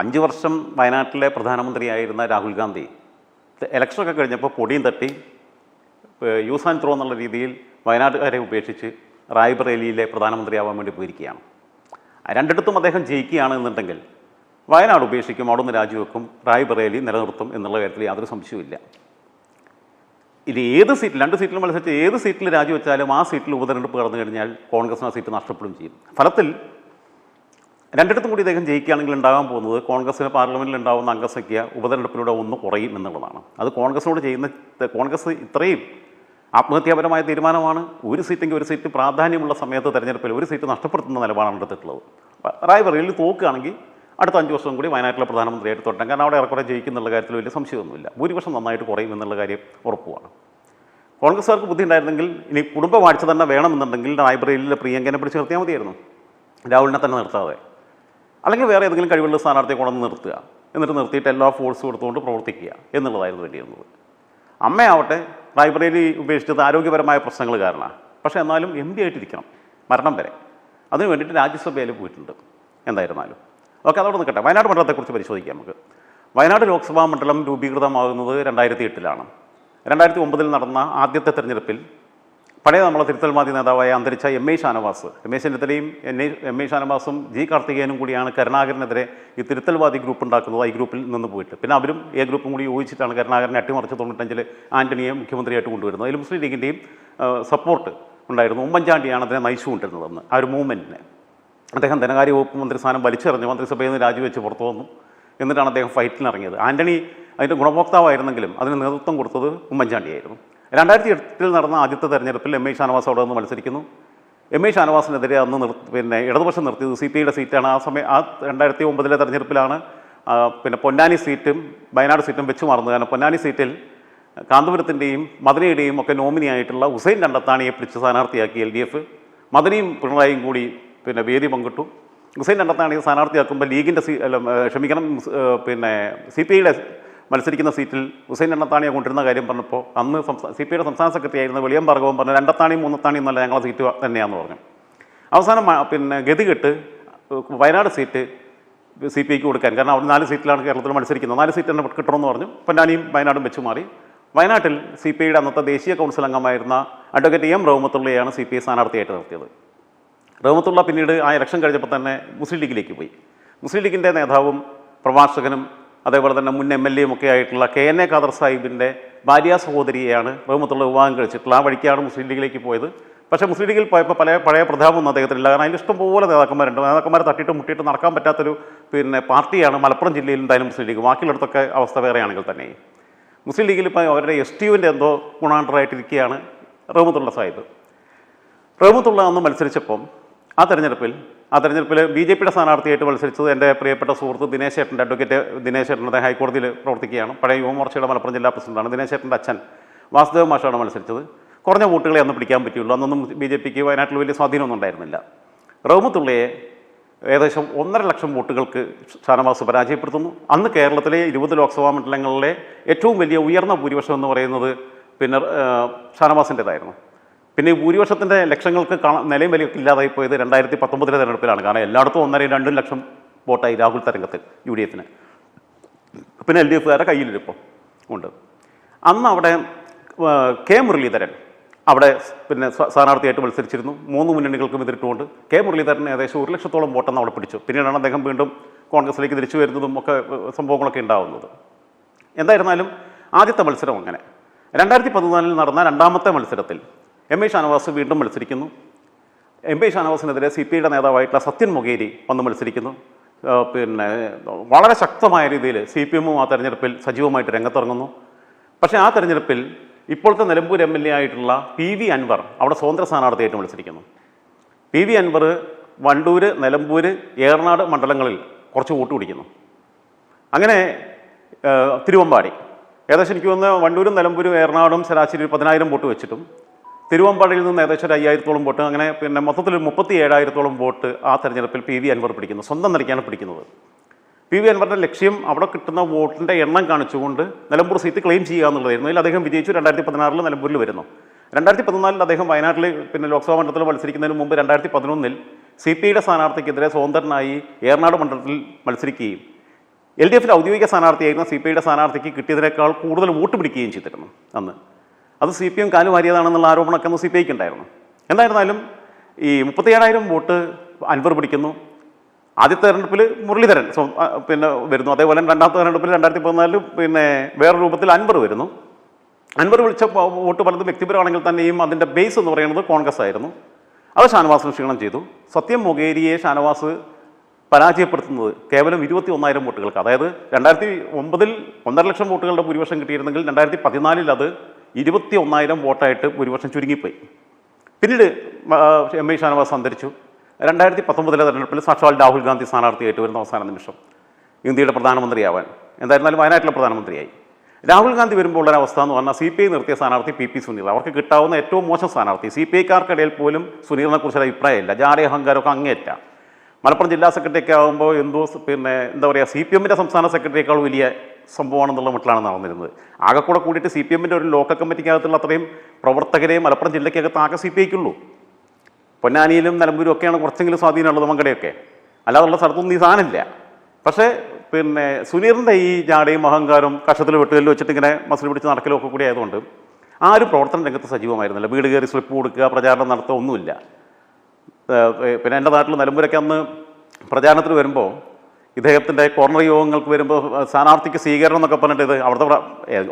അഞ്ച് വർഷം വയനാട്ടിലെ പ്രധാനമന്ത്രിയായിരുന്ന രാഹുൽ ഗാന്ധി. ഇലക്ഷനൊക്കെ കഴിഞ്ഞപ്പോൾ പൊടിയും തട്ടി യൂസ് ആൻഡ് ത്രോ എന്നുള്ള രീതിയിൽ വയനാട്ടുകാരെ ഉപേക്ഷിച്ച് റായ്ബറേലിയിലെ പ്രധാനമന്ത്രിയാവാൻ വേണ്ടി പോയിരിക്കുകയാണ്. രണ്ടിടത്തും അദ്ദേഹം ജയിക്കുകയാണ് എന്നുണ്ടെങ്കിൽ വയനാട് ഉപേക്ഷിക്കും അവിടെ നിന്ന് രാജിവെക്കും റായ്ബറേലി നിലനിർത്തും എന്നുള്ള കാര്യത്തിൽ യാതൊരു സംശയവുമില്ല. ഇനി ഏത് സീറ്റിൽ രണ്ട് സീറ്റിൽ മത്സരിച്ച് ഏത് സീറ്റിൽ രാജിവെച്ചാലും ആ സീറ്റിൽ ഉപതെരഞ്ഞെടുപ്പ് കടന്നു കഴിഞ്ഞാൽ കോൺഗ്രസിന് ആ സീറ്റ് നഷ്ടപ്പെടുകയും ചെയ്യും. ഫലത്തിൽ രണ്ടിടത്തും കൂടി ഇദ്ദേഹം ജയിക്കുകയാണെങ്കിൽ ഉണ്ടാകാൻ പോകുന്നത് കോൺഗ്രസിന് പാർലമെന്റിൽ ഉണ്ടാകുന്ന അംഗസംഖ്യ ഉപതെരഞ്ഞെടുപ്പിലൂടെ ഒന്ന് കുറയും എന്നുള്ളതാണ്. അത് കോൺഗ്രസിനോട് ചെയ്യുന്ന കോൺഗ്രസ് ഇത്രയും ആത്മഹത്യാപരമായ തീരുമാനമാണ്. ഒരു സീറ്റെങ്കിൽ ഒരു സീറ്റ് പ്രാധാന്യമുള്ള സമയത്ത് തിരഞ്ഞെടുപ്പിൽ ഒരു സീറ്റ് നഷ്ടപ്പെടുത്തുന്ന നിലപാടാണ് എടുത്തിട്ടുള്ളത്. റായ്ബറയിൽ തോക്കുകയാണെങ്കിൽ അടുത്ത അഞ്ച് വർഷം കൂടി വയനാട്ടിലെ പ്രധാനമന്ത്രിയായിട്ട് തുടരാം. കാരണം അവിടെ ഏറെക്കുറെ ജയിക്കുന്നുള്ള കാര്യത്തിൽ വലിയ സംശയമൊന്നുമില്ല. ഭൂരിപക്ഷം നന്നായിട്ട് കുറയും എന്നുള്ള കാര്യം ഉറപ്പുമാണ് കോൺഗ്രസ്സുകാർക്ക് ബുദ്ധി ഉണ്ടായിരുന്നെങ്കിൽ ഇനി കുടുംബ വാഴ്ച തന്നെ വേണമെന്നുണ്ടെങ്കിൽ റായ്ബറേലിയിലെ പ്രിയങ്കനെ പിടിച്ച് നിർത്തിയാൽ മതിയായിരുന്നു. രാഹുലിനെ തന്നെ നിർത്താതെ. അല്ലെങ്കിൽ വേറെ ഏതെങ്കിലും കഴിവുള്ള സ്ഥാനാർത്ഥിയെ കൊണ്ടുവന്ന് നിർത്തുക. എന്നിട്ട് നിർത്തിയിട്ട് എല്ലാ ഫോഴ്സും എടുത്തുകൊണ്ട് പ്രവർത്തിക്കുക എന്നുള്ളതായിരുന്നു വേണ്ടിയിരുന്നത് അമ്മയാവട്ടെ റായ്ബറേലി ഉപേക്ഷിച്ചത് ആരോഗ്യപരമായ പ്രശ്നങ്ങൾ കാരണമാണ്. പക്ഷേ എന്നാലും എം പി ആയിട്ടിരിക്കണം മരണം വരെ. അതിന് വേണ്ടിയിട്ട് രാജ്യസഭയിൽ പോയിട്ടുണ്ട് എന്തായിരുന്നാലും. ഓക്കെ അതോടെ നിൽക്കട്ടെ. വയനാട് മണ്ഡലത്തെക്കുറിച്ച് പരിശോധിക്കാം നമുക്ക്. വയനാട് ലോക്സഭാ മണ്ഡലം രൂപീകൃതമാകുന്നത് രണ്ടായിരത്തി എട്ടിലാണ് രണ്ടായിരത്തി ഒമ്പതിൽ നടന്ന ആദ്യത്തെ തെരഞ്ഞെടുപ്പിൽ പഴയ നമ്മളെ തിരുത്തൽ തിരുത്തൽമാതി നേതാവായ അന്തരിച്ച M A Shanavas. M A ചെന്നിത്തലയും എൻ എ എം എ ഷാനവാസും ജി കാർത്തികേയനും കൂടിയാണ് കരുണാകരനെതിരെ ഈ തിരുത്തൽവാദി ഗ്രൂപ്പ് ഉണ്ടാക്കുന്നത് ഈ ഗ്രൂപ്പിൽ നിന്ന് പോയിട്ട്. പിന്നെ അവരും എ ഗ്രൂപ്പും കൂടി യോജിച്ചിട്ടാണ് കരുണാകരനെ അട്ടിമറിച്ച് തൊണ്ണൂറ്റഞ്ചിൽ ആന്റണിയെ മുഖ്യമന്ത്രിയായിട്ട് കൊണ്ടുവരുന്നത്. അതിൽ മുസ്ലിം ലീഗിന്റെയും സപ്പോർട്ട് ഉണ്ടായിരുന്നു. ഉമ്മൻചാണ്ടിയാണ് അതിനെ നയിച്ചുകൊണ്ടിരുന്നതെന്ന് ആ ഒരു മൂവ്മെന്റിനെ അദ്ദേഹം ധനകാര്യ വകുപ്പ് മന്ത്രി സ്ഥാനം വലിച്ചെറിഞ്ഞ് മന്ത്രിസഭയിൽ നിന്ന് രാജിവെച്ച് പുറത്തു വന്നു. എന്നിട്ടാണ് അദ്ദേഹം ഫൈറ്റിന് ഇറങ്ങിയത്. ആന്റണി അതിന്റെ ഗുണഭോക്താവായിരുന്നെങ്കിലും അതിന് നേതൃത്വം കൊടുത്തത് ഉമ്മൻചാണ്ടിയായിരുന്നു. രണ്ടായിരത്തി എട്ടിൽ നടന്ന ആദ്യത്തെ തെരഞ്ഞെടുപ്പിൽ എം ഐ ഷാനവാസ് അവിടെ നിന്ന് മത്സരിക്കുന്നു. എം ഐ ഷാനവാസിനെതിരെ അന്ന് നിർ പിന്നെ ഇടതുപക്ഷം നിർത്തിയത് സി പി ഐയുടെ സീറ്റാണ്. ആ സമയം ആ രണ്ടായിരത്തി ഒമ്പതിലെ തെരഞ്ഞെടുപ്പിലാണ് പിന്നെ പൊന്നാനി സീറ്റും വയനാട് സീറ്റും വെച്ച് മാറുന്നത്. കാരണം പൊന്നാനി സീറ്റിൽ കാന്തപുരത്തിന്റെയും മദനയുടെയും ഒക്കെ നോമിനിയായിട്ടുള്ള ഹുസൈൻ രണ്ടത്താണിയെ പിടിച്ച് സ്ഥാനാർത്ഥിയാക്കി എൽ ഡി എഫ്. മദനിയും പിണറായിയും കൂടി പിന്നെ വേദി പങ്കിട്ടു. ഹുസൈൻ രണ്ടത്താണിയെ സ്ഥാനാർത്ഥിയാക്കുമ്പോൾ ലീഗിന്റെ സീ ക്ഷമിക്കണം പിന്നെ സി പി ഐയുടെ മത്സരിക്കുന്ന സീറ്റിൽ ഹുസൈൻ രണ്ടത്താണിയെ കൊണ്ടിരുന്ന കാര്യം പറഞ്ഞപ്പോൾ അന്ന് സി പി ഐയുടെ സംസ്ഥാന സെക്രട്ടറി ആയിരുന്ന വെളിയം ഭാർഗവൻ പറഞ്ഞു രണ്ടത്താണിയും മൂന്നത്താണിയും എന്നല്ല ഞങ്ങളെ സീറ്റ് തന്നെയാണെന്ന് പറഞ്ഞു. അവസാനം പിന്നെ ഗതികെട്ട് വയനാട് സീറ്റ് സി പി ഐക്ക് കൊടുക്കാൻ. കാരണം അവിടെ നാല് സീറ്റിലാണ് കേരളത്തിൽ മത്സരിക്കുന്നത്. നാല് സീറ്റ് തന്നെ കിട്ടണമെന്ന് പറഞ്ഞു. പൊന്നാനിയും വയനാടും വെച്ച് മാറി. വയനാട്ടിൽ സി പി ഐയുടെ അന്നത്തെ ദേശീയ കൗൺസിൽ അംഗമായിരുന്ന അഡ്വക്കേറ്റ് എം റഹ്മത്തുള്ളയാണ് സി പി ഐ സ്ഥാനാർത്ഥിയായിട്ട് നിർത്തിയത്. റഹ്മത്തുള്ള പിന്നീട് ആ ഇലക്ഷൻ കഴിഞ്ഞപ്പോൾ തന്നെ മുസ്ലിം ലീഗിലേക്ക് പോയി. മുസ്ലിം ലീഗിന്റെ നേതാവും പ്രഭാഷകനും അതേപോലെ തന്നെ മുൻ എം എൽ എയും ഒക്കെ ആയിട്ടുള്ള കെ എൻ എ ഖാദർ സാഹിബിന്റെ ഭാര്യ സഹോദരിയെയാണ് റഹ്മത്തുള്ള വിവാഹം കഴിച്ചിട്ടുള്ള ആ വഴിക്കാണ് മുസ്ലിം ലീഗിലേക്ക് പോയത്. പക്ഷേ മുസ്ലിം ലീഗിൽ പോയപ്പോൾ പല പഴയ പ്രതാപമൊന്നും അദ്ദേഹത്തിനില്ല. കാരണം അതിൽ ഇഷ്ടംപോലെ നേതാക്കന്മാരുണ്ട്. നേതാക്കന്മാരെ തട്ടിട്ട് മുട്ടിയിട്ട് നടക്കാൻ പറ്റാത്തൊരു പിന്നെ പാർട്ടിയാണ് മലപ്പുറം ജില്ലയിൽ എന്തായാലും മുസ്ലിം ലീഗ്. ബാക്കിയുള്ളിടത്തൊക്കെ അവസ്ഥ വേറെയാണെങ്കിൽ തന്നെ. മുസ്ലിം ലീഗിൽ ഇപ്പോൾ അവരുടെ എസ് ടി യുവിന്റെ എന്തോ ഗുണാണ്ടറായിട്ടിരിക്കുകയാണ് റഹ്മത്തുള്ള സാഹിബ്. റഹ്മത്തുള്ള അന്ന് മത്സരിച്ചപ്പം ആ തെരഞ്ഞെടുപ്പിൽ ആ തെരഞ്ഞെടുപ്പിൽ ബി ജെ പിയുടെ സ്ഥാനാർത്ഥിയായിട്ട് മത്സരിച്ചത് എന്റെ പ്രിയപ്പെട്ട സുഹൃത്ത് ദിനേശ് ഏട്ടന്റെ അഡ്വക്കേറ്റ് ദിനേശ് ഏട്ടൻ അദ്ദേഹം ഹൈക്കോടതിയിൽ പ്രവർത്തിക്കുകയാണ്. പഴയ യുവമോർച്ചയുടെ മലപ്പുറം ജില്ലാ പ്രസിഡന്റാണ് ദിനേശ് ഏട്ടന്റെ അച്ഛൻ വാസുദേവ് മാഷാണ് മത്സരിച്ചത്. കുറഞ്ഞ വോട്ടുകളെ അന്ന് പിടിക്കാൻ പറ്റുള്ളൂ അന്നൊന്നും ബി ജെ പിക്ക് വയനാട്ടിൽ വലിയ സ്വാധീനമൊന്നും ഉണ്ടായിരുന്നില്ല. റഹ്മത്തുള്ളയെ ഏകദേശം ഒന്നര ലക്ഷം വോട്ടുകൾക്ക് ഷാനവാസ് പരാജയപ്പെടുത്തുന്നു. അന്ന് കേരളത്തിലെ ഇരുപത് ലോക്സഭാ മണ്ഡലങ്ങളിലെ ഏറ്റവും വലിയ ഉയർന്ന ഭൂരിപക്ഷം എന്ന് പറയുന്നത് പിന്നെ ഷാനവാസിന്റെതായിരുന്നു. പിന്നെ ഭൂരിപക്ഷത്തിന്റെ ലക്ഷങ്ങൾക്ക് കാണാൻ നിലയും വിലയൊക്കെ ഇല്ലാതായി പോയത് രണ്ടായിരത്തി പത്തൊമ്പതിലെ തെരഞ്ഞെടുപ്പിലാണ്. കാരണം എല്ലായിടത്തും ഒന്നരയും രണ്ടും ലക്ഷം വോട്ടായി രാഹുൽ തരംഗത്തിൽ യു ഡി എഫിന് പിന്നെ എൽ ഡി എഫുകാരുടെ കയ്യിലിരിപ്പം ഉണ്ട്. അന്ന് അവിടെ കെ മുരളീധരൻ അവിടെ പിന്നെ സ്ഥാ- സ്ഥാനാർത്ഥിയായിട്ട് മത്സരിച്ചിരുന്നു. മൂന്ന് മുന്നണികൾക്കും എതിരിട്ടുകൊണ്ട് കെ മുരളീധരൻ ഏകദേശം ഒരു ലക്ഷത്തോളം വോട്ടെന്ന് അവിടെ പിടിച്ചു. പിന്നീടാണ് അദ്ദേഹം വീണ്ടും കോൺഗ്രസിലേക്ക് തിരിച്ചു വരുന്നതും ഒക്കെ സംഭവങ്ങളൊക്കെ ഉണ്ടാവുന്നത്. എന്തായിരുന്നാലും ആദ്യത്തെ മത്സരം അങ്ങനെ. രണ്ടായിരത്തി പതിനാലിൽ നടന്ന രണ്ടാമത്തെ മത്സരത്തിൽ എം ഐ ഷാനവാസ് വീണ്ടും മത്സരിക്കുന്നു. എം പി ഷാനവാസിനെതിരെ സി പി ഐയുടെ നേതാവായിട്ടുള്ള സത്യൻ മൊകേരി വന്ന് മത്സരിക്കുന്നു. പിന്നെ വളരെ ശക്തമായ രീതിയിൽ സി പി എമ്മും ആ തെരഞ്ഞെടുപ്പിൽ സജീവമായിട്ട് രംഗത്തിറങ്ങുന്നു. പക്ഷേ ആ തെരഞ്ഞെടുപ്പിൽ ഇപ്പോഴത്തെ നിലമ്പൂർ എം എൽ എ ആയിട്ടുള്ള പി വി അൻവർ അവിടെ സ്വതന്ത്ര സ്ഥാനാർത്ഥിയായിട്ട് മത്സരിക്കുന്നു. പി വി അൻവർ വണ്ടൂർ നിലമ്പൂർ ഏറനാട് മണ്ഡലങ്ങളിൽ കുറച്ച് വോട്ട് പിടിക്കുന്നു. അങ്ങനെ തിരുവമ്പാടി. ഏകദേശം എനിക്ക് തോന്നുന്നത് വണ്ടൂരും നിലമ്പൂരും ഏറനാടും ശരാശരി പതിനായിരം വോട്ട് വെച്ചിട്ടും തിരുവമ്പാടിയിൽ നിന്ന് ഏകദേശം ഒരു അയ്യായിരത്തോളം വോട്ട് അങ്ങനെ പിന്നെ മൊത്തത്തിൽ മുപ്പത്തി ഏഴായിരത്തോളം വോട്ട് ആ തെരഞ്ഞെടുപ്പിൽ പി വി അൻവർ പിടിക്കുന്നു സ്വന്തം നിലയ്ക്കാണ് പിടിക്കുന്നത്. പി വി അൻവറിന്റെ ലക്ഷ്യം അവിടെ കിട്ടുന്ന വോട്ടിന്റെ എണ്ണം കാണിച്ചുകൊണ്ട് നിലമ്പൂർ സീറ്റ് ക്ലെയിം ചെയ്യുക എന്നുള്ളതായിരുന്നു. അതിൽ അദ്ദേഹം വിജയിച്ചു രണ്ടായിരത്തി പതിനാറിൽ നിലമ്പൂരിൽ വരുന്നു. രണ്ടായിരത്തി പതിനാലിൽ അദ്ദേഹം വയനാട്ടിൽ പിന്നെ ലോക്സഭാ മണ്ഡലത്തിൽ മത്സരിക്കുന്നതിന് മുമ്പ് രണ്ടായിരത്തി പതിനൊന്നിൽ സി പി ഐയുടെ സ്ഥാനാർത്ഥിക്കെതിരെ സ്വതന്ത്രനായി ഏറനാട് മണ്ഡലത്തിൽ മത്സരിക്കുകയും എൽ ഡി എഫിന്റെ ഔദ്യോഗിക സ്ഥാനാർത്ഥിയായിരുന്ന സി പി ഐയുടെ സ്ഥാനാർത്ഥിക്ക് കിട്ടിയതിനേക്കാൾ കൂടുതൽ വോട്ട് പിടിക്കുകയും ചെയ്തിരുന്നു അന്ന്. അത് സി പി എം കാലുവാരിയതാണെന്നുള്ള ആരോപണമൊക്കെ അന്ന് സി പി ഐക്ക് ഉണ്ടായിരുന്നു. എന്തായിരുന്നാലും ഈ മുപ്പത്തിയേഴായിരം വോട്ട് അൻവർ പിടിക്കുന്നു. ആദ്യത്തെ തെരഞ്ഞെടുപ്പിൽ മുരളീധരൻ പിന്നെ വരുന്നു. അതേപോലെ രണ്ടാമത്തെ തെരഞ്ഞെടുപ്പിൽ രണ്ടായിരത്തി പതിനാലിൽ പിന്നെ വേറെ രൂപത്തിൽ അൻവർ വരുന്നു. അൻവർ വിളിച്ച വോട്ട് പലതും വ്യക്തിപരമാണെങ്കിൽ തന്നെയും അതിന്റെ ബേസ് എന്ന് പറയുന്നത് കോൺഗ്രസ് ആയിരുന്നു. അത് ഷാനവാസിന് ക്ഷീണം ചെയ്തു. സത്യം മൊഗേരിയെ ഷാനവാസ് പരാജയപ്പെടുത്തുന്നത് കേവലം ഇരുപത്തി ഒന്നായിരം വോട്ടുകൾക്ക്. അതായത് രണ്ടായിരത്തി ഒമ്പതിൽ ഒന്നര ലക്ഷം വോട്ടുകളുടെ ഭൂരിപക്ഷം കിട്ടിയിരുന്നെങ്കിൽ രണ്ടായിരത്തി പതിനാലിൽ അത് ഇരുപത്തി ഒന്നായിരം വോട്ടായിട്ട് ഭൂരിപക്ഷം ചുരുങ്ങിപ്പോയി. പിന്നീട് എം ഐ ഷാനവാസ് അന്തരിച്ചു. രണ്ടായിരത്തി പത്തൊമ്പതിലെ തെരഞ്ഞെടുപ്പിൽ സാക്ഷാൽ രാഹുൽ ഗാന്ധി സ്ഥാനാർത്ഥിയായിട്ട് വരുന്ന അവസാന നിമിഷം ഇന്ത്യയുടെ പ്രധാനമന്ത്രിയാവാൻ എന്തായിരുന്നാലും വയനാട്ടിലെ പ്രധാനമന്ത്രിയായി. രാഹുൽ ഗാന്ധി വരുമ്പോൾ ഉള്ള അവസ്ഥ എന്ന് പറഞ്ഞാൽ സി പി ഐ നിർത്തിയ സ്ഥാനാർത്ഥി പി പി സുനീർ അവർക്ക് കിട്ടാവുന്ന ഏറ്റവും മോശം സ്ഥാനാർത്ഥി. സി പി ഐക്കാർക്കിടയിൽ പോലും സുനീറിനെ കുറിച്ചൊരു അഭിപ്രായമില്ല. ജാറി അഹങ്കാരമൊക്കെ അങ്ങേറ്റ മലപ്പുറം ജില്ലാ സെക്രട്ടറിയൊക്കെ ആകുമ്പോൾ എന്തോ പിന്നെ എന്താ പറയുക സി പി എമ്മിന്റെ സംസ്ഥാന സെക്രട്ടറിയേക്കാൾ വലിയ സംഭവമാണെന്നുള്ള മട്ടിലാണ് നടന്നിരുന്നത് ആകെ കൂടെ കൂടിയിട്ട് സി പി എമ്മിന്റെ ഒരു ലോക്കൽ കമ്മിറ്റിക്കകത്തുള്ള അത്രയും പ്രവർത്തകരെ മലപ്പുറം ജില്ലയ്ക്കകത്ത് ആകെ സി പി ഐക്കുള്ളൂ പൊന്നാനിയിലും നിലമ്പൂരും ഒക്കെയാണ് കുറച്ചെങ്കിലും സ്വാധീനമുള്ളത് മങ്കടയൊക്കെ. അല്ലാതുള്ള സ്ഥലത്തൊന്നും ഈ സാധനമില്ല. പക്ഷേ പിന്നെ സുനീറിന്റെ ഈ ജാടയും അഹങ്കാരം കഷത്തിൽ വെട്ടുകല്ലിൽ വെച്ചിട്ട് ഇങ്ങനെ മസിൽ പിടിച്ച് നടക്കലും ഒക്കെ കൂടി ആയതുകൊണ്ട് ആ ഒരു പ്രവർത്തന രംഗത്ത് സജീവമായിരുന്നില്ല. വീട് കയറി സ്ലിപ്പ് കൊടുക്കുക പ്രചാരണം നടത്തുക ഒന്നുമില്ല. പിന്നെ എന്റെ നാട്ടിൽ നിലമ്പൂരൊക്കെ അന്ന് പ്രചാരണത്തിന് വരുമ്പോൾ ഇദ്ദേഹത്തിന്റെ കോർണർ യോഗങ്ങൾക്ക് വരുമ്പോൾ സ്ഥാനാർത്ഥിക്ക് സ്വീകരണം എന്നൊക്കെ പറഞ്ഞിട്ട് ഇത് അവിടുത്തെ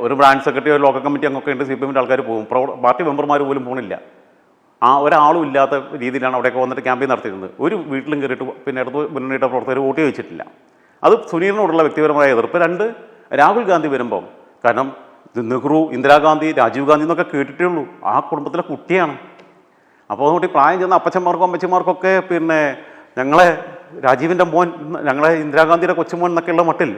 ഒരു ബ്രാഞ്ച് സെക്രട്ടറി ഒരു ലോക്കൽ കമ്മിറ്റി അങ്ങൊക്കെ ഉണ്ട് സി പി എമ്മിന്റെ ആൾക്കാർ പോകും. പാർട്ടി മെമ്പർമാർ പോലും പോണില്ല. ആ ഒരാളും ഇല്ലാത്ത രീതിയിലാണ് അവിടെയൊക്കെ വന്നിട്ട് ക്യാമ്പയിൻ നടത്തിയിരുന്നത്. ഒരു വീട്ടിലും കയറിയിട്ട് പിന്നെ അടുത്ത് മുന്നണിയുടെ പ്രവർത്തകർ വോട്ട് ചോദിച്ചിട്ടില്ല. അത് സുനീറിനോടുള്ള വ്യക്തിപരമായ എതിർപ്പ്. രണ്ട് രാഹുൽ ഗാന്ധി വരുമ്പം കാരണം നെഹ്റു ഇന്ദിരാഗാന്ധി രാജീവ് ഗാന്ധി എന്നൊക്കെ കേട്ടിട്ടേ ഉള്ളൂ. ആ കുടുംബത്തിലെ കുട്ടിയാണ്. അപ്പോൾ അതുകൊണ്ട് പ്രായം ചെന്ന അപ്പച്ചന്മാർക്കും അമ്മച്ചന്മാർക്കൊക്കെ പിന്നെ ഞങ്ങളെ രാജീവിന്റെ മോൻ ഞങ്ങളെ ഇന്ദിരാഗാന്ധിയുടെ കൊച്ചുമോൻ എന്നൊക്കെയുള്ള മട്ടിൽ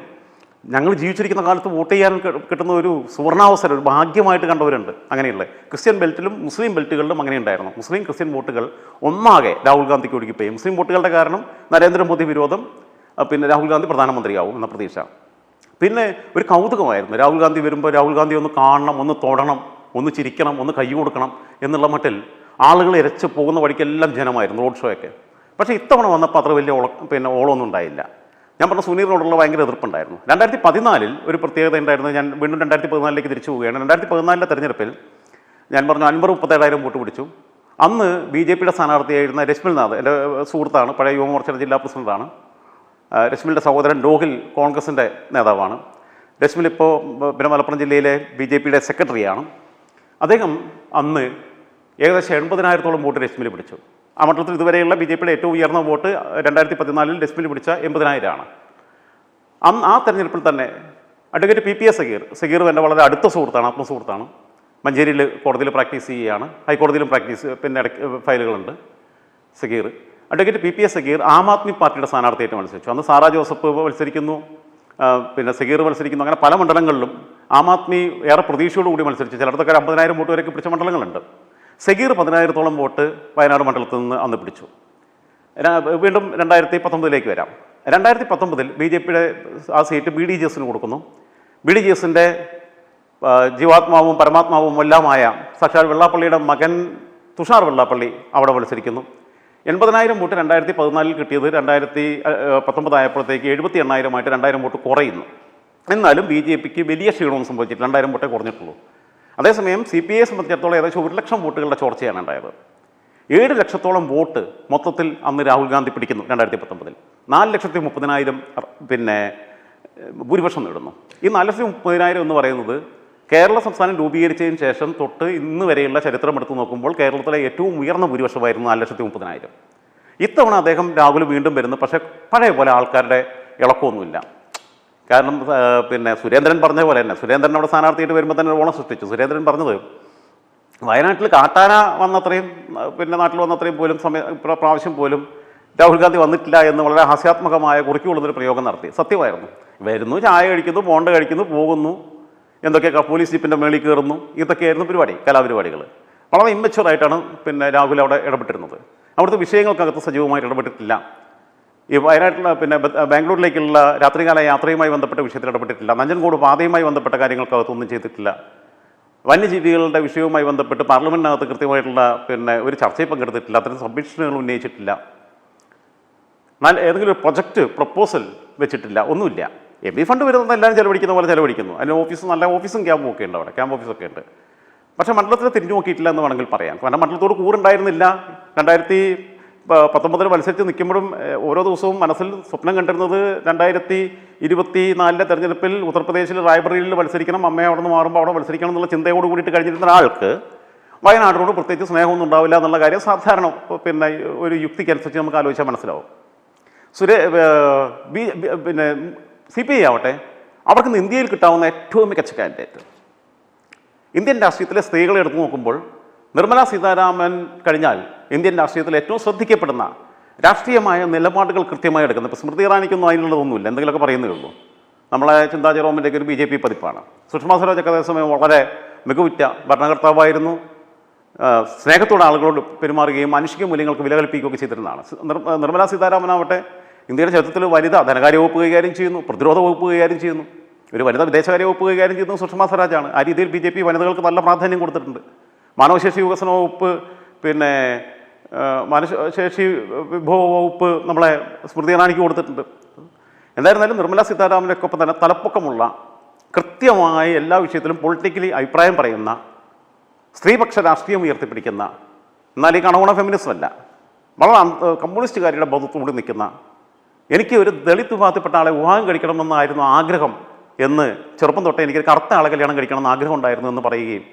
ഞങ്ങൾ ജീവിച്ചിരിക്കുന്ന കാലത്ത് വോട്ട് ചെയ്യാൻ കിട്ടുന്ന ഒരു സുവർണാവസരം ഒരു ഭാഗ്യമായിട്ട് കണ്ടവരുണ്ട് അങ്ങനെയുള്ള ക്രിസ്ത്യൻ ബെൽറ്റിലും മുസ്ലിം ബെൽറ്റുകളിലും അങ്ങനെ ഉണ്ടായിരുന്നു. മുസ്ലിം ക്രിസ്ത്യൻ വോട്ടുകൾ ഒന്നാകെ രാഹുൽ ഗാന്ധിക്ക് ഒഴുകിപ്പോയി മുസ്ലിം വോട്ടുകളുടെ കാരണം നരേന്ദ്രമോദി വിരോധം പിന്നെ രാഹുൽ ഗാന്ധി പ്രധാനമന്ത്രിയാവും എന്ന പ്രതീക്ഷ. പിന്നെ ഒരു കൗതുകമായിരുന്നു. രാഹുൽ ഗാന്ധി വരുമ്പോൾ രാഹുൽ ഗാന്ധി ഒന്ന് കാണണം ഒന്ന് തൊടണം ഒന്ന് ചിരിക്കണം ഒന്ന് കൈ കൊടുക്കണം എന്നുള്ള മട്ടിൽ ആളുകൾ ഇരച്ച് പോകുന്ന വഴിക്കെല്ലാം ജനമായിരുന്നു റോഡ് ഷോ ഒക്കെ പക്ഷേ ഇത്തവണ വന്നപ്പോൾ അത്ര വലിയ ഓള പിന്നെ ഓളമൊന്നും ഉണ്ടായില്ല. ഞാൻ പറഞ്ഞ സുനീറിനോടുള്ള ഭയങ്കര എതിർപ്പുണ്ടായിരുന്നു. രണ്ടായിരത്തി പതിനാലിൽ ഒരു പ്രത്യേകത ഉണ്ടായിരുന്നു ഞാൻ വീണ്ടും രണ്ടായിരത്തി പതിനാലിലേക്ക് തിരിച്ചു പോവുകയാണ്. രണ്ടായിരത്തി പതിനാലിലെ തെരഞ്ഞെടുപ്പിൽ ഞാൻ പറഞ്ഞു അൻപർ മുപ്പത്തേഴായിരം വോട്ട് പിടിച്ചു. അന്ന് ബി ജെ പിയുടെ സ്ഥാനാർത്ഥിയായിരുന്ന രശ്മിൽ നാഥ് എന്റെ സുഹൃത്താണ് പഴയ യുവമോർച്ചയുടെ ജില്ലാ പ്രസിഡന്റാണ്. രശ്മിലിന്റെ സഹോദരൻ ലോഹിൽ കോൺഗ്രസിന്റെ നേതാവാണ്. രശ്മിൽ ഇപ്പോൾ പിന്നെ മലപ്പുറം ജില്ലയിലെ ബി ജെ പിയുടെ സെക്രട്ടറിയാണ്. അദ്ദേഹം അന്ന് ഏകദേശം എൺപതിനായിരത്തോളം വോട്ട് രശ്മിൽ പിടിച്ചു. ആ മണ്ഡലത്തിൽ ഇതുവരെയുള്ള ബി ജെ പിയുടെ ഏറ്റവും ഉയർന്ന വോട്ട് രണ്ടായിരത്തി പതിനാലിൽ ഡെസ്മിൽ പിടിച്ച എൺപതിനായിരമാണ്. അന്ന് ആ തെരഞ്ഞെടുപ്പിൽ തന്നെ advocate P P S Sagir Sagir എന്റെ വളരെ അടുത്ത സുഹൃത്താണ് ആത്മസുഹൃത്താണ്. മഞ്ചേരിയിൽ കോടതിയിൽ പ്രാക്ടീസ് ചെയ്യുകയാണ്. ഹൈക്കോടതിയിലും പ്രാക്ടീസ് പിന്നെ ഇടയ്ക്ക് ഫയലുകളുണ്ട് Sagir. Advocate P P S Sagir Aam Aadmi പാർട്ടിയുടെ സ്ഥാനാർത്ഥിയായിട്ട് മത്സരിച്ചു. അന്ന് സാറാ ജോസഫ് മത്സരിക്കുന്നു പിന്നെ സഗീർ മത്സരിക്കുന്നു അങ്ങനെ പല മണ്ഡലങ്ങളിലും ആം ആദ്മി ഏറെ പ്രതീക്ഷയോടുകൂടി മത്സരിച്ചു. ചിലയിടത്തൊക്കെ ഒരു അമ്പതിനായിരം വോട്ട് വരെയൊക്കെ പിടിച്ച മണ്ഡലങ്ങളുണ്ട്. സഗീർ പതിനായിരത്തോളം വോട്ട് വയനാട് മണ്ഡലത്തിൽ നിന്ന് അന്ന് പിടിച്ചു. വീണ്ടും രണ്ടായിരത്തി പത്തൊമ്പതിലേക്ക് വരാം. രണ്ടായിരത്തി പത്തൊമ്പതിൽ ബി ജെ പിയുടെ ആ സീറ്റ് ബി ഡി ജി എസിന് കൊടുക്കുന്നു. ബി ഡി ജി എസിന്റെ ജീവാത്മാവും പരമാത്മാവും എല്ലാമായ സാക്ഷാൽ വെള്ളാപ്പള്ളിയുടെ മകൻ തുഷാർ വെള്ളാപ്പള്ളി അവിടെ മത്സരിക്കുന്നു. എൺപതിനായിരം വോട്ട് രണ്ടായിരത്തി പതിനാലിൽ കിട്ടിയത് രണ്ടായിരത്തി പത്തൊമ്പതായപ്പോഴത്തേക്ക് എഴുപത്തി എണ്ണായിരമായിട്ട് രണ്ടായിരം വോട്ട് കുറയുന്നു. എന്നാലും ബി ജെ പിക്ക് വലിയ ക്ഷീണവും സംഭവിച്ചിട്ടില്ല. രണ്ടായിരം വോട്ടേ കുറഞ്ഞിട്ടുള്ളൂ. അതേസമയം സി പി ഐയെ സംബന്ധിച്ചിടത്തോളം ഏകദേശം ഒരു ലക്ഷം വോട്ടുകളുടെ ചോർച്ചയാണ് ഉണ്ടായത്. ഏഴ് ലക്ഷത്തോളം വോട്ട് മൊത്തത്തിൽ അന്ന് രാഹുൽ ഗാന്ധി പിടിക്കുന്നു രണ്ടായിരത്തി പത്തൊമ്പതിൽ. നാല് ലക്ഷത്തി മുപ്പതിനായിരം പിന്നെ ഭൂരിപക്ഷം നേടുന്നു. ഈ നാല് ലക്ഷത്തി മുപ്പതിനായിരം എന്ന് പറയുന്നത് കേരള സംസ്ഥാനം രൂപീകരിച്ചതിന് ശേഷം തൊട്ട് ഇന്ന് വരെയുള്ള ചരിത്രം എടുത്തു നോക്കുമ്പോൾ കേരളത്തിലെ ഏറ്റവും ഉയർന്ന ഭൂരിപക്ഷമായിരുന്നു നാല് ലക്ഷത്തി മുപ്പതിനായിരം. ഇത്തവണ അദ്ദേഹം രാഹുൽ വീണ്ടും വരുന്നു. പക്ഷേ പഴയ പോലെ ആൾക്കാരുടെ ഇളക്കമൊന്നുമില്ല. കാരണം പിന്നെ സുരേന്ദ്രൻ പറഞ്ഞ പോലെ തന്നെ സുരേന്ദ്രൻ അവിടെ സ്ഥാനാർത്ഥിയായിട്ട് വരുമ്പോൾ തന്നെ ഓണം സൃഷ്ടിച്ചു. സുരേന്ദ്രൻ പറഞ്ഞത് വയനാട്ടിൽ കാട്ടാന വന്നത്രയും പിന്നെ നാട്ടിൽ വന്നത്രയും പോലും സമയ പ്രാവശ്യം പോലും രാഹുൽ ഗാന്ധി വന്നിട്ടില്ല എന്ന് വളരെ ഹാസ്യാത്മകമായ കുറിക്കുകൊള്ളുന്നൊരു പ്രയോഗം നടത്തി. സത്യമായിരുന്നു. വരുന്നു ചായ കഴിക്കുന്നു ബോണ്ട കഴിക്കുന്നു പോകുന്നു എന്തൊക്കെയൊക്കെ പോലീസ് ജീപ്പിന്റെ മേളിൽ കയറുന്നു ഇതൊക്കെയായിരുന്നു പരിപാടി കലാപരിപാടികൾ വളരെ ഇമ്മച്ചുവറായിട്ടാണ് പിന്നെ രാഹുൽ അവിടെ ഇടപെട്ടിരുന്നത്. അവിടുത്തെ വിഷയങ്ങൾക്കകത്ത് സജീവമായിട്ട് ഇടപെട്ടിട്ടില്ല. ഈ വയനാട്ടിൽ പിന്നെ ബാംഗ്ലൂരിലേക്കുള്ള രാത്രികാല യാത്രയുമായി ബന്ധപ്പെട്ട വിഷയത്തിൽ ഇടപെട്ടിട്ടില്ല. നഞ്ചൻകോട് പാതയുമായി ബന്ധപ്പെട്ട കാര്യങ്ങൾക്കകത്തൊന്നും ചെയ്തിട്ടില്ല. വന്യജീവികളുടെ വിഷയവുമായി ബന്ധപ്പെട്ട് പാർലമെന്റിനകത്ത് കൃത്യമായിട്ടുള്ള പിന്നെ ഒരു ചർച്ചയിൽ പങ്കെടുത്തിട്ടില്ല. അത്തരം സബ്മിഷനുകൾ ഉന്നയിച്ചിട്ടില്ല. എന്നാൽ ഏതെങ്കിലും ഒരു പ്രൊജക്റ്റ് പ്രപ്പോസൽ വെച്ചിട്ടില്ല. ഒന്നുമില്ല. എം ബി ഫണ്ട് വരുന്നത് എല്ലാവരും ചിലവഴിക്കുന്ന പോലെ ചിലവഴിക്കുന്നു. അതിന് ഓഫീസ് നല്ല ഓഫീസും ക്യാമ്പും ഒക്കെ ഉണ്ട് അവിടെ. ക്യാമ്പ് ഓഫീസൊക്കെ ഉണ്ട്. പക്ഷേ മണ്ഡലത്തിൽ തിരിഞ്ഞു നോക്കിയിട്ടില്ല എന്ന് വേണമെങ്കിൽ പറയാം. കാരണം മണ്ഡലത്തോട് കൂറുണ്ടായിരുന്നില്ല. രണ്ടായിരത്തി പത്തൊമ്പതിൽ മത്സരിച്ച് നിൽക്കുമ്പോഴും ഓരോ ദിവസവും മനസ്സിൽ സ്വപ്നം കണ്ടിരുന്നത് രണ്ടായിരത്തി ഇരുപത്തി നാലിലെ തെരഞ്ഞെടുപ്പിൽ ഉത്തർപ്രദേശിൽ റായ്ബറേലിയിൽ മത്സരിക്കണം അമ്മയെ അവിടെ നിന്ന് മാറുമ്പോൾ അവിടെ മത്സരിക്കണം എന്നുള്ള ചിന്തയോട് കൂടിയിട്ട് കഴിഞ്ഞിരുന്ന ഒരാൾക്ക് വയനാടിനോട് പ്രത്യേകിച്ച് സ്നേഹമൊന്നും ഉണ്ടാവില്ല എന്നുള്ള കാര്യം സാധാരണ പിന്നെ ഒരു യുക്തിക്കനുസരിച്ച് നമുക്ക് ആലോചിച്ചാൽ മനസ്സിലാവും. സുരേ ബി പിന്നെ സി പി ഐ ആവട്ടെ അവർക്ക് ഇന്ത്യയിൽ കിട്ടാവുന്ന ഏറ്റവും മികച്ച കാൻഡിഡേറ്റ്. ഇന്ത്യൻ രാഷ്ട്രീയത്തിലെ സ്ത്രീകളെ എടുത്തു നോക്കുമ്പോൾ നിർമ്മല സീതാരാമൻ കഴിഞ്ഞാൽ ഇന്ത്യൻ രാഷ്ട്രീയത്തിൽ ഏറ്റവും ശ്രദ്ധിക്കപ്പെടുന്ന രാഷ്ട്രീയമായ നിലപാടുകൾ കൃത്യമായി എടുക്കുന്നത്. ഇപ്പോൾ സ്മൃതി ഇറാനിക്കൊന്നും അതിനുള്ളതൊന്നുമില്ല എന്തെങ്കിലുമൊക്കെ പറയുന്നേ ഉള്ളൂ. നമ്മളെ ചിന്താ ജെറോമിന്റെയൊക്കെ ഒരു ബി ജെ പി പതിപ്പാണ്. സുഷമ സ്വരാജൊക്കെ അതേസമയം വളരെ മികവുറ്റ ഭരണകർത്താവായിരുന്നു. സ്നേഹത്തോടെ ആളുകളോട് പെരുമാറുകയും മാനുഷിക മൂല്യങ്ങൾക്ക് വില കൽപ്പിക്കുകയൊക്കെ ചെയ്തിരുന്നതാണ്. നിർമ്മലാ സീതാരാമനാവട്ടെ ഇന്ത്യയുടെ ചരിത്രത്തിൽ വനിത ധനകാര്യ വകുപ്പ് കൈകാര്യം ചെയ്യുന്നു പ്രതിരോധ വകുപ്പ് കൈകാര്യം ചെയ്യുന്നു. ഒരു വനിത വിദേശകാര്യ വകുപ്പ് കൈകാര്യം ചെയ്യുന്നത് സുഷമ സ്വരാജാണ്. ആ രീതിയിൽ ബി ജെ പി വനിതകൾക്ക് നല്ല പ്രാധാന്യം കൊടുത്തിട്ടുണ്ട്. മാനവശേഷി വികസന വകുപ്പ് പിന്നെ മാനവശേഷി വിഭവ വകുപ്പ് നമ്മളെ സ്മൃതി ഇറാനിക്ക് കൊടുത്തിട്ടുണ്ട്. എന്തായിരുന്നാലും നിർമ്മല സീതാരാമനൊക്കെ ഒപ്പം തന്നെ തലപ്പൊക്കമുള്ള കൃത്യമായ എല്ലാ വിഷയത്തിലും പൊളിറ്റിക്കലി അഭിപ്രായം പറയുന്ന സ്ത്രീപക്ഷ രാഷ്ട്രീയം ഉയർത്തിപ്പിടിക്കുന്ന എന്നാൽ ഈ കണവണ ഫെമിനിസം അല്ല. വളരെ കമ്മ്യൂണിസ്റ്റുകാരിയുടെ ബന്ധത്തോട് നിൽക്കുന്ന എനിക്ക് ഒരു ദളിത് വിഭാഗത്തിൽപ്പെട്ട ആളെ വിവാഹം കഴിക്കണമെന്നായിരുന്നു ആഗ്രഹം എന്ന് ചെറുപ്പം തൊട്ടേ എനിക്ക് കറുത്ത ആളെ കല്യാണം കഴിക്കണം എന്ന് ആഗ്രഹം ഉണ്ടായിരുന്നു എന്ന് പറയുകയും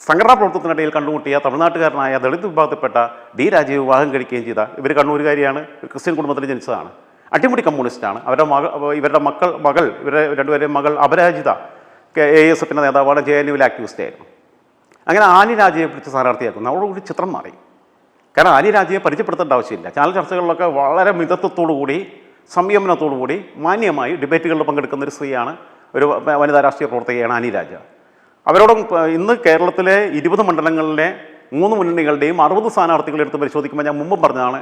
സംഘടനാ പ്രവർത്തനത്തിനിടയിൽ കണ്ടുമുട്ടിയ തമിഴ്നാട്ടുകാരനായ ദളിത് വിഭാഗത്തിൽപ്പെട്ട ഡി രാജീവ് വിവാഹം കഴിക്കുകയും ചെയ്ത ഇവർ കണ്ണൂരുകാരിയാണ് ക്രിസ്ത്യൻ കുടുംബത്തിൽ ജനിച്ചതാണ്. അടിമുടി കമ്മ്യൂണിസ്റ്റാണ്. അവരുടെ മകൾ ഇവരുടെ മക്കൾ മകൾ ഇവരുടെ രണ്ടുപേരെയും മകൾ അപരാജിത എ എസ് എഫിന്റെ നേതാവാണ് ജെ എൻ യുവിലെ ആക്ടിവിസ്റ്റ് ആയിരുന്നു. അങ്ങനെ ആനി രാജയെ പിടിച്ച് സ്ഥാനാർത്ഥിയാക്കുന്നു. അവളോടുകൂടി ചിത്രം മാറി. കാരണം ആനി രാജയെ പരിചയപ്പെടുത്തേണ്ട ആവശ്യമില്ല. ചാനൽ ചർച്ചകളിലൊക്കെ വളരെ മിതത്വത്തോടു കൂടി സംയമനത്തോടു കൂടി മാന്യമായി ഡിബേറ്റുകളിൽ പങ്കെടുക്കുന്ന ഒരു സ്ത്രീയാണ് ഒരു വനിതാ രാഷ്ട്രീയ പ്രവർത്തകയാണ് ആനി രാജ. അവരോടും ഇന്ന് കേരളത്തിലെ ഇരുപത് മണ്ഡലങ്ങളിലെ മൂന്ന് മുന്നണികളുടെയും അറുപത് സ്ഥാനാർത്ഥികളെ എടുത്ത് പരിശോധിക്കുമ്പോൾ ഞാൻ മുമ്പ് പറഞ്ഞതാണ്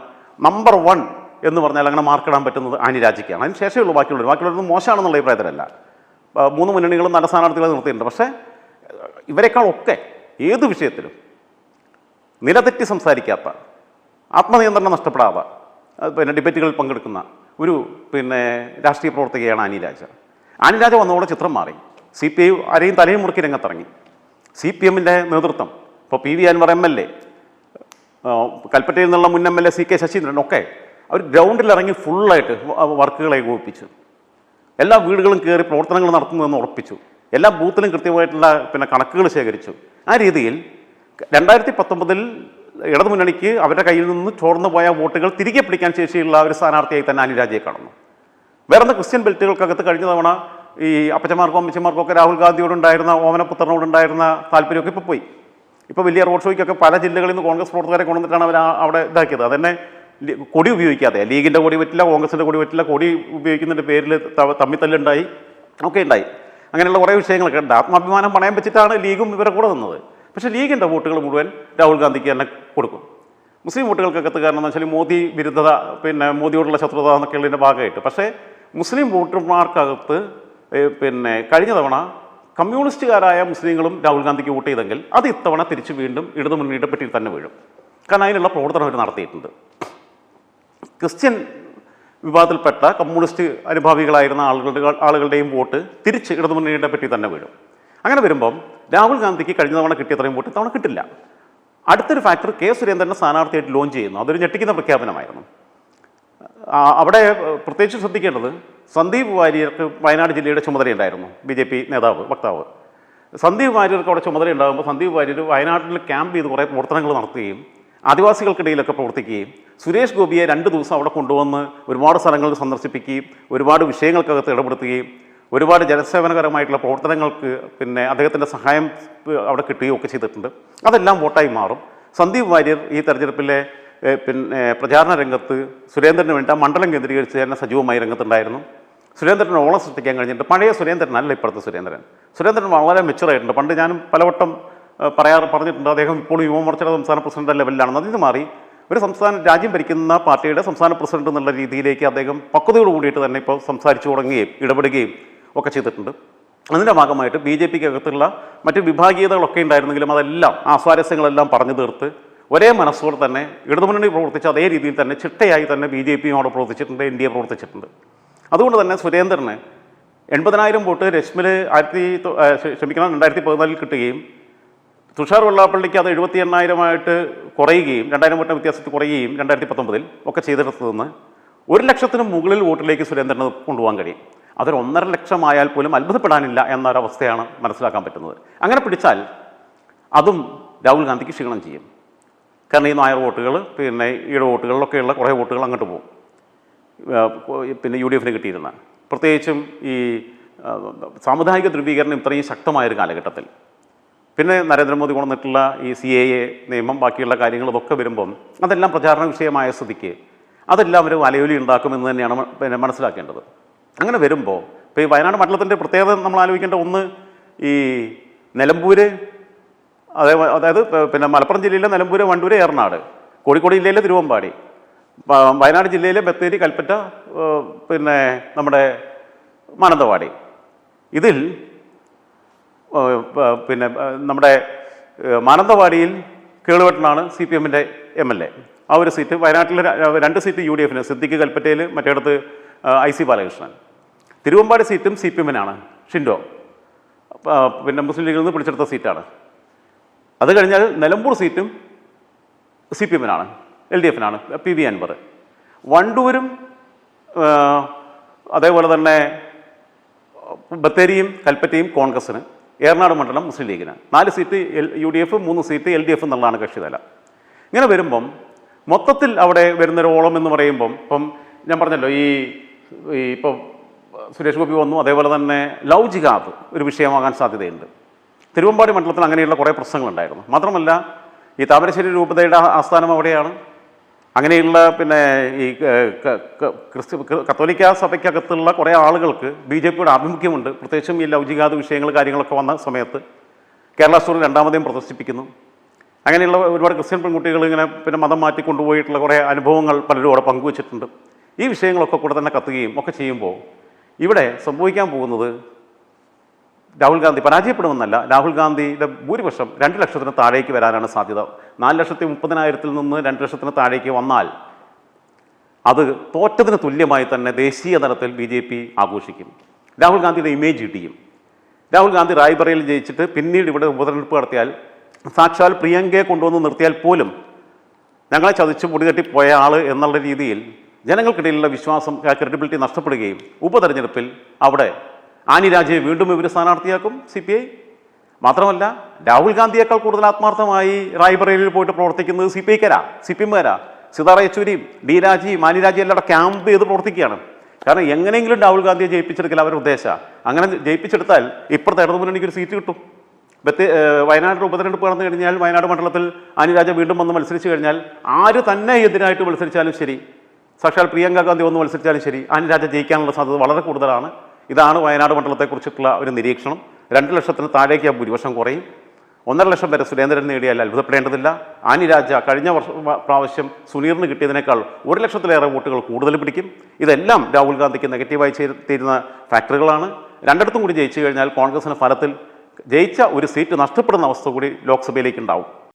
നമ്പർ വൺ എന്ന് പറഞ്ഞാൽ അങ്ങനെ മാർക്കിടാൻ പറ്റുന്നത് ആനി രാജയ്ക്കാണ് അതിന് ശേഷമുള്ളൂ ബാക്കിയുള്ളവർ. ബാക്കിയുള്ളത് മോശമാണെന്നുള്ള അഭിപ്രായത്തിലല്ല. മൂന്ന് മുന്നണികളും നല്ല സ്ഥാനാർത്ഥികളെ നിർത്തിയിട്ടുണ്ട്. പക്ഷേ ഇവരെക്കാളൊക്കെ ഏത് വിഷയത്തിലും നിലതെറ്റി സംസാരിക്കാത്ത ആത്മനിയന്ത്രണം നഷ്ടപ്പെടാതെ പിന്നെ ഡിബേറ്റുകളിൽ പങ്കെടുക്കുന്ന ഒരു പിന്നെ രാഷ്ട്രീയ പ്രവർത്തകയാണ് അനിരാജ. അനിരാജ വന്നതോടെ ചിത്രം മാറി. സി പി ഐ ആരെയും തലയും മുറുക്കി രംഗത്തിറങ്ങി. സി പി എമ്മിന്റെ നേതൃത്വം ഇപ്പോൾ P V Anvar M L A കൽപ്പറ്റയിൽ നിന്നുള്ള മുൻ M L A C K Sasheendran ഒക്കെ അവർ ഗ്രൗണ്ടിൽ ഇറങ്ങി ഫുള്ളായിട്ട് വർക്കുകളെ ഏകോപിപ്പിച്ചു. എല്ലാ വീടുകളും കയറി പ്രവർത്തനങ്ങൾ നടത്തുന്നതെന്ന് ഉറപ്പിച്ചു. എല്ലാ ബൂത്തിലും കൃത്യമായിട്ടുള്ള പിന്നെ കണക്കുകൾ ശേഖരിച്ചു. ആ രീതിയിൽ രണ്ടായിരത്തി പത്തൊമ്പതിൽ ഇടതുമുന്നണിക്ക് അവരുടെ കയ്യിൽ നിന്ന് ചോർന്നു പോയ വോട്ടുകൾ തിരികെ പിടിക്കാൻ ശേഷിയുള്ള ഒരു സ്ഥാനാർത്ഥിയായി തന്നെ അനുരാജയെ കാണുന്നു. വേറെ ക്രിസ്ത്യൻ ബെൽറ്റുകൾക്കകത്ത് കഴിഞ്ഞ തവണ ഈ അപ്പച്ചമാർക്കും അമ്മച്ചമാർക്കും ഒക്കെ രാഹുൽ ഗാന്ധിയോടുണ്ടായിരുന്ന ഓമനപുത്രനോടുണ്ടായിരുന്ന താല്പര്യമൊക്കെ ഇപ്പോൾ പോയി. ഇപ്പോൾ വലിയ റോഡ് ഷോയ്ക്കൊക്കെ പല ജില്ലകളിൽ നിന്ന് കോൺഗ്രസ് പ്രവർത്തകരെ കൊണ്ടുവന്നിട്ടാണ് അവർ അവിടെ ഇതാക്കിയത്. അതന്നെ കൊടി ഉപയോഗിക്കാതെ ലീഗിന്റെ കൊടി പറ്റില്ല കോൺഗ്രസിന്റെ കൊടി പറ്റില്ല കൊടി ഉപയോഗിക്കുന്നതിന്റെ പേരിൽ തമ്മിത്തല്ലുണ്ടായി ഒക്കെ ഉണ്ടായി. അങ്ങനെയുള്ള കുറേ വിഷയങ്ങളൊക്കെ ഉണ്ട്. ആത്മാഭിമാനം പണയം വെച്ചിട്ടാണ് ലീഗും ഇവരെ കൂടെ നിന്നത്. പക്ഷേ ലീഗിന്റെ വോട്ടുകൾ മുഴുവൻ രാഹുൽ ഗാന്ധിക്ക് തന്നെ കൊടുക്കും. മുസ്ലിം വോട്ടുകൾക്കകത്ത് കാരണം എന്ന് വെച്ചാൽ മോദി വിരുദ്ധത പിന്നെ മോദിയോടുള്ള ശത്രുത എന്നൊക്കെയുള്ളതിന്റെ ഭാഗമായിട്ട്. പക്ഷേ മുസ്ലിം വോട്ടർമാർക്കകത്ത് പിന്നെ കഴിഞ്ഞ തവണ കമ്മ്യൂണിസ്റ്റുകാരായ മുസ്ലിങ്ങളും രാഹുൽ ഗാന്ധിക്ക് വോട്ട് ചെയ്തെങ്കിൽ അത് ഇത്തവണ തിരിച്ച് വീണ്ടും ഇടതു മുന്നണിയുടെ പെട്ടിയിൽ തന്നെ വീഴും. കാരണം അതിനുള്ള പ്രവർത്തനം അവർ നടത്തിയിട്ടുണ്ട്. ക്രിസ്ത്യൻ വിഭാഗത്തിൽപ്പെട്ട കമ്മ്യൂണിസ്റ്റ് അനുഭാവികളായിരുന്ന ആളുകളുടെ ആളുകളുടെയും വോട്ട് തിരിച്ച് ഇടതുമുന്നണിയുടെ പറ്റി തന്നെ വീഴും. അങ്ങനെ വരുമ്പം രാഹുൽ ഗാന്ധിക്ക് കഴിഞ്ഞ തവണ കിട്ടിയ അത്രയും വോട്ട് തവണ കിട്ടില്ല. അടുത്തൊരു ഫാക്ടർ കെ സുരേന്ദ്രനെ സ്ഥാനാർത്ഥിയായിട്ട് ലോഞ്ച് ചെയ്യുന്നു. അതൊരു ഞെട്ടിക്കുന്ന പ്രഖ്യാപനമായിരുന്നു. അവിടെ പ്രത്യേകിച്ച് ശ്രദ്ധിക്കേണ്ടത് സന്ദീപ് വാര്യർക്ക് വയനാട് ജില്ലയുടെ ചുമതലയുണ്ടായിരുന്നു. ബി ജെ പി നേതാവ് വക്താവ്. സന്ദീപ് വാര്യർക്ക് അവിടെ ചുമതല ഉണ്ടാകുമ്പോൾ സന്ദീപ് വാര്യർ വയനാട്ടിൽ ക്യാമ്പ് ചെയ്ത് കുറേ പ്രവർത്തനങ്ങൾ നടത്തുകയും ആദിവാസികൾക്കിടയിലൊക്കെ പ്രവർത്തിക്കുകയും സുരേഷ് ഗോപിയെ രണ്ട് ദിവസം അവിടെ കൊണ്ടുവന്ന് ഒരുപാട് സ്ഥലങ്ങൾ സന്ദർശിപ്പിക്കുകയും ഒരുപാട് വിഷയങ്ങൾക്കകത്ത് ഇടപെടുത്തുകയും ഒരുപാട് ജനസേവനകരമായിട്ടുള്ള പ്രവർത്തനങ്ങൾക്ക് പിന്നെ അദ്ദേഹത്തിന്റെ സഹായം അവിടെ കിട്ടുകയും ഒക്കെ ചെയ്തിട്ടുണ്ട്. അതെല്ലാം വോട്ടായി മാറും. സന്ദീപ് വാര്യർ ഈ തെരഞ്ഞെടുപ്പിലെ പിന്നെ പ്രചാരണ രംഗത്ത് സുരേന്ദ്രന് വേണ്ടി ആ മണ്ഡലം കേന്ദ്രീകരിച്ച് തന്നെ സജീവമായി രംഗത്തുണ്ടായിരുന്നു. സുരേന്ദ്രൻ ഓളം സൃഷ്ടിക്കാൻ കഴിഞ്ഞിട്ട് പഴയ സുരേന്ദ്രൻ അല്ല ഇപ്പോഴത്തെ സുരേന്ദ്രൻ. സുരേന്ദ്രൻ വളരെ മെച്ചുറായിട്ടുണ്ട് പണ്ട് ഞാനും പലവട്ടം പറയാറ് പറഞ്ഞിട്ടുണ്ട് അദ്ദേഹം ഇപ്പോൾ യുവമോർച്ചയുടെ സംസ്ഥാന പ്രസിഡന്റ് ലെവലിലാണ് അതിന് മാറി ഒരു സംസ്ഥാന രാജ്യം ഭരിക്കുന്ന പാർട്ടിയുടെ സംസ്ഥാന പ്രസിഡന്റ് എന്നുള്ള രീതിയിലേക്ക് അദ്ദേഹം പക്വതയോട് കൂടിയിട്ട് തന്നെ ഇപ്പോൾ സംസാരിച്ചു തുടങ്ങുകയും ഇടപെടുകയും ഒക്കെ ചെയ്തിട്ടുണ്ട്. അതിന്റെ ഭാഗമായിട്ട് ബി ജെ പിക്ക് അകത്തുള്ള മറ്റ് വിഭാഗീയതകളൊക്കെ ഉണ്ടായിരുന്നെങ്കിലും അതെല്ലാം ആ സ്വാരസ്യങ്ങളെല്ലാം പറഞ്ഞു തീർത്ത് ഒരേ മനസ്സോടെ തന്നെ ഇടതുമുന്നണി പ്രവർത്തിച്ച അതേ രീതിയിൽ തന്നെ ചിട്ടയായി തന്നെ ബി ജെ പിയും അവിടെ പ്രവർത്തിച്ചിട്ടുണ്ട് എൻ ഡി എ പ്രവർത്തിച്ചിട്ടുണ്ട്. അതുകൊണ്ട് തന്നെ സുരേന്ദ്രന് എൺപതിനായിരം വോട്ട് രശ്മിൽ ആയിരത്തി ക്ഷമിക്കണം രണ്ടായിരത്തി പതിനാലിൽ കിട്ടുകയും തുഷാർ വെള്ളാപ്പള്ളിക്ക് അത് എഴുപത്തി എണ്ണായിരമായിട്ട് കുറയുകയും രണ്ടായിരം വോട്ടിന് വ്യത്യാസത്തിൽ കുറയുകയും രണ്ടായിരത്തി പത്തൊമ്പതിൽ ഒക്കെ ചെയ്തെടുത്തു നിന്ന് ഒരു ലക്ഷത്തിന് മുകളിൽ വോട്ടിലേക്ക് സുരേന്ദ്രന് കൊണ്ടുപോകാൻ കഴിയും. അതൊരു ഒന്നര ലക്ഷമായാൽ പോലും അത്ഭുതപ്പെടാനില്ല എന്നൊരവസ്ഥയാണ് മനസ്സിലാക്കാൻ പറ്റുന്നത്. അങ്ങനെ പിടിച്ചാൽ അതും രാഹുൽ ഗാന്ധിക്ക് ക്ഷീണം ചെയ്യും. കാരണം ഈ നായർ വോട്ടുകൾ പിന്നെ ഈഴ വോട്ടുകളിലൊക്കെയുള്ള കുറേ വോട്ടുകൾ അങ്ങോട്ട് പോകും. പിന്നെ യു ഡി എഫിന് കിട്ടിയിരുന്ന. പ്രത്യേകിച്ചും ഈ സാമുദായിക ധ്രുവീകരണം ഇത്രയും ശക്തമായൊരു കാലഘട്ടത്തിൽ. പിന്നെ നരേന്ദ്രമോദി കൊണ്ടുവന്നിട്ടുള്ള ഈ സി എ എ നിയമം ബാക്കിയുള്ള കാര്യങ്ങൾ ഇതൊക്കെ വരുമ്പം അതെല്ലാം പ്രചാരണ വിഷയമായ സ്ഥിതിക്ക് അതെല്ലാം ഒരു വലയൊലി ഉണ്ടാക്കുമെന്ന് തന്നെയാണ് പിന്നെ മനസ്സിലാക്കേണ്ടത്. അങ്ങനെ വരുമ്പോൾ ഇപ്പോൾ ഈ വയനാട് മണ്ഡലത്തിന്റെ പ്രത്യേകത നമ്മൾ ആലോചിക്കേണ്ട ഒന്ന് ഈ നിലമ്പൂര് അതേ അതായത് പിന്നെ മലപ്പുറം ജില്ലയിലെ നിലമ്പൂര് വണ്ടൂര് ഏറനാട് കോഴിക്കോട് ജില്ലയിലെ തിരുവമ്പാടി വയനാട് ജില്ലയിലെ ബത്തേരി കൽപ്പറ്റ പിന്നെ നമ്മുടെ മാനന്തവാടി. ഇതിൽ പിന്നെ നമ്മുടെ മാനന്തവാടിയിൽ കേളുവെട്ടനാണ് സി പി എമ്മിന്റെ എം എൽ എ. ആ ഒരു സീറ്റ് വയനാട്ടിൽ രണ്ട് സീറ്റ് യു ഡി എഫിന് സിദ്ദിഖ് കൽപ്പറ്റയിൽ മറ്റേടത്ത് ഐ സി ബാലകൃഷ്ണൻ. തിരുവമ്പാടി സീറ്റും സി പി എമ്മിനാണ് ഷിൻഡോ. പിന്നെ മുസ്ലിം ലീഗിൽ നിന്ന് പിടിച്ചെടുത്ത സീറ്റാണ്. അത് കഴിഞ്ഞാൽ നിലമ്പൂർ സീറ്റും സി പി എമ്മിനാണ് എൽ ഡി എഫിനാണ് പി വി അൻവർ. വണ്ടൂരും അതേപോലെ തന്നെ ബത്തേരിയും കൽപ്പറ്റയും കോൺഗ്രസ്സിന് ഏറനാട് മണ്ഡലം മുസ്ലിം ലീഗിന്. നാല് seat L U D F മൂന്ന് സീറ്റ് എൽ ഡി എഫ് എന്നുള്ളതാണ് കക്ഷിതല ഇങ്ങനെ വരുമ്പം മൊത്തത്തിൽ അവിടെ വരുന്നൊരു ഓളം എന്ന് പറയുമ്പം ഇപ്പം ഞാൻ പറഞ്ഞല്ലോ ഈ ഈ ഇപ്പം സുരേഷ് ഗോപി വന്നു അതേപോലെ തന്നെ ലൗ ജിഹാദ് ഒരു വിഷയമാകാൻ സാധ്യതയുണ്ട്. തിരുവമ്പാടി മണ്ഡലത്തിൽ അങ്ങനെയുള്ള കുറേ പ്രശ്നങ്ങളുണ്ടായിരുന്നു. മാത്രമല്ല ഈ താമരശ്ശേരി രൂപതയുടെ ആസ്ഥാനം അവിടെയാണ്. അങ്ങനെയുള്ള പിന്നെ ഈ ക്രിസ്ത്യ കത്തോലിക്ക സഭയ്ക്കകത്തുള്ള കുറേ ആളുകൾക്ക് ബി ജെ പിയുടെ ആഭിമുഖ്യമുണ്ട്. പ്രത്യേകിച്ചും ഈ ലൗചികാത വിഷയങ്ങൾ കാര്യങ്ങളൊക്കെ വന്ന സമയത്ത് കേരള സ്റ്റോറിൽ രണ്ടാമതേയും പ്രദർശിപ്പിക്കുന്നു. അങ്ങനെയുള്ള ഒരുപാട് ക്രിസ്ത്യൻ പെൺകുട്ടികൾ ഇങ്ങനെ പിന്നെ മതം മാറ്റി കൊണ്ടുപോയിട്ടുള്ള കുറേ അനുഭവങ്ങൾ പലരും അവിടെ പങ്കുവച്ചിട്ടുണ്ട്. ഈ വിഷയങ്ങളൊക്കെ കൂടെ തന്നെ കത്തുകയും ഒക്കെ ചെയ്യുമ്പോൾ ഇവിടെ സംഭവിക്കാൻ പോകുന്നത് രാഹുൽ ഗാന്ധി പരാജയപ്പെടുമെന്നല്ല രാഹുൽ ഗാന്ധിയുടെ ഭൂരിപക്ഷം രണ്ട് ലക്ഷത്തിന് താഴേക്ക് വരാനാണ് സാധ്യത. നാല് ലക്ഷത്തി മുപ്പതിനായിരത്തിൽ നിന്ന് രണ്ട് ലക്ഷത്തിന് താഴേക്ക് വന്നാൽ അത് തോറ്റതിന് തുല്യമായി തന്നെ ദേശീയ തലത്തിൽ ബി ജെ പി ആഘോഷിക്കും. രാഹുൽ ഗാന്ധിയുടെ ഇമേജ് ഇടിയും. രാഹുൽ ഗാന്ധി റായ്ബറയിൽ ജയിച്ചിട്ട് പിന്നീട് ഇവിടെ ഉപതെരഞ്ഞെടുപ്പ് നടത്തിയാൽ സാക്ഷാൽ പ്രിയങ്കയെ കൊണ്ടുവന്ന് നിർത്തിയാൽ പോലും ഞങ്ങളെ ചതിച്ച് മുടികെട്ടി പോയ ആൾ എന്നുള്ള രീതിയിൽ ജനങ്ങൾക്കിടയിലുള്ള വിശ്വാസം ക്രെഡിബിലിറ്റി നഷ്ടപ്പെടുകയും ഉപതെരഞ്ഞെടുപ്പിൽ അവിടെ ആനി രാജയെ വീണ്ടും ഇവർ സ്ഥാനാർത്ഥിയാക്കും സി പി ഐ. മാത്രമല്ല രാഹുൽ ഗാന്ധിയേക്കാൾ കൂടുതൽ ആത്മാർത്ഥമായി റായ്ബറേലിയിൽ പോയിട്ട് പ്രവർത്തിക്കുന്നത് സി പി ഐക്കാരാ സി പി എമ്മുകാരാ. സിതാറ യെച്ചൂരിയും ഡി രാജി മാനി രാജി എല്ലാം ക്യാമ്പ് ചെയ്ത് പ്രവർത്തിക്കുകയാണ്. കാരണം എങ്ങനെയെങ്കിലും രാഹുൽ ഗാന്ധിയെ ജയിപ്പിച്ചെടുക്കൽ അവരുടെ ഉദ്ദേശമാണ് അങ്ങനെ ജയിപ്പിച്ചെടുത്താൽ ഇപ്പുറത്തെ ഇടതുപോലെ ഒരു സീറ്റ് കിട്ടും. വ്യത്യ വയനാട് ഉപതെരഞ്ഞെടുപ്പ് നടന്നു കഴിഞ്ഞാൽ വയനാട് മണ്ഡലത്തിൽ ആനിരാജ വീണ്ടും വന്ന് മത്സരിച്ചു കഴിഞ്ഞാൽ ആര് തന്നെ എതിരായിട്ട് മത്സരിച്ചാലും ശരി. സാക്ഷാൽ പ്രിയങ്ക ഗാന്ധി വന്ന് മത്സരിച്ചാലും ശരി. ആനിരാജ ജയിക്കാനുള്ള സാധ്യത വളരെ കൂടുതലാണ്. ഇതാണ് വയനാട് മണ്ഡലത്തെക്കുറിച്ചിട്ടുള്ള ഒരു നിരീക്ഷണം. രണ്ട് ലക്ഷത്തിന് താഴേക്ക് ആ ഭൂരിപക്ഷം കുറയും. ഒന്നര ലക്ഷം വരെ സുരേന്ദ്രൻ നേടിയാൽ അത്ഭുതപ്പെടേണ്ടതില്ല. ആനിരാജ കഴിഞ്ഞ വർഷ പ്രാവശ്യം സുനീറിന് കിട്ടിയതിനേക്കാൾ ഒരു ലക്ഷത്തിലേറെ വോട്ടുകൾ കൂടുതൽ പിടിക്കും. ഇതെല്ലാം രാഹുൽ ഗാന്ധിക്ക് നെഗറ്റീവായി ചെയ്ത് തീരുന്ന ഫാക്ടറുകളാണ്. രണ്ടിടത്തും കൂടി ജയിച്ചു കഴിഞ്ഞാൽ കോൺഗ്രസിന് ഫലത്തിൽ ജയിച്ച ഒരു സീറ്റ് നഷ്ടപ്പെടുന്ന അവസ്ഥ കൂടി ലോക്സഭയിലേക്ക് ഉണ്ടാവും